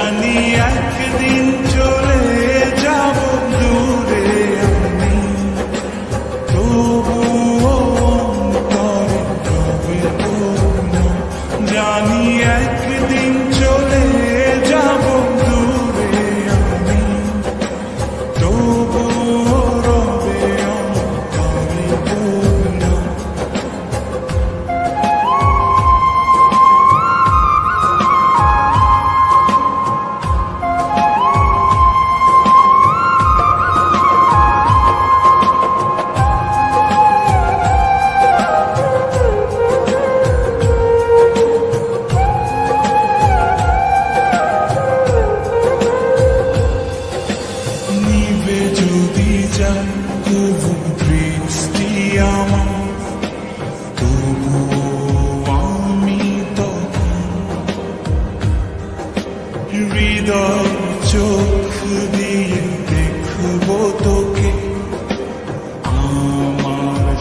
জানি একদিন চলে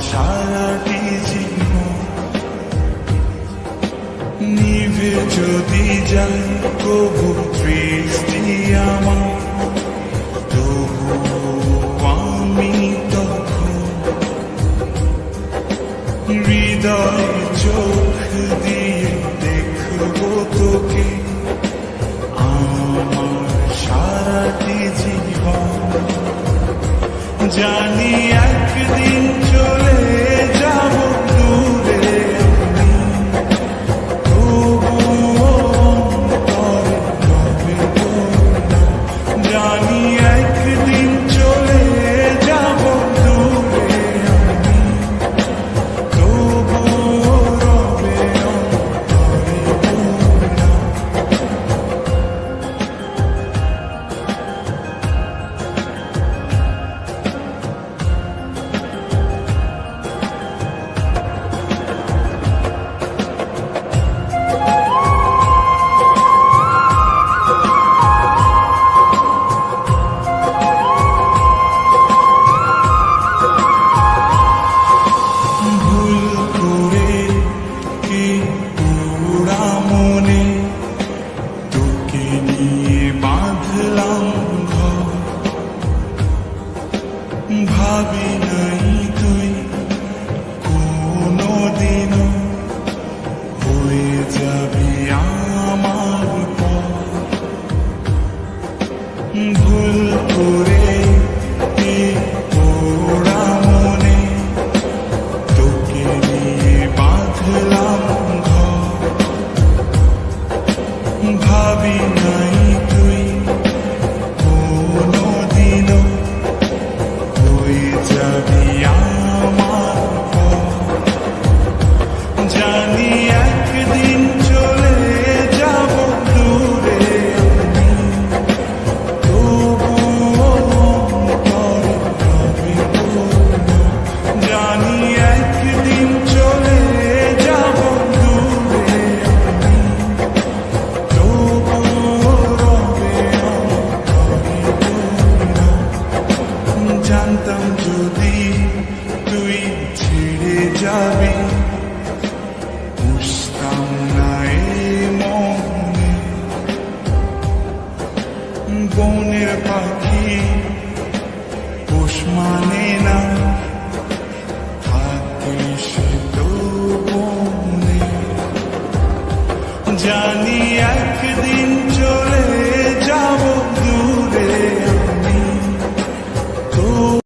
সারাটি জীবন নিভে যদি যায়, তবু বৃষ্টি আমার। হৃদয় চোখ দিয়ে দেখব তোকে। আমার সারাটি জীবন জানি একদিন I'll be ছেড়ে যাবি। বুঝতাম না মনে। বনের পাখি পোষ মানে না। জানি একদিন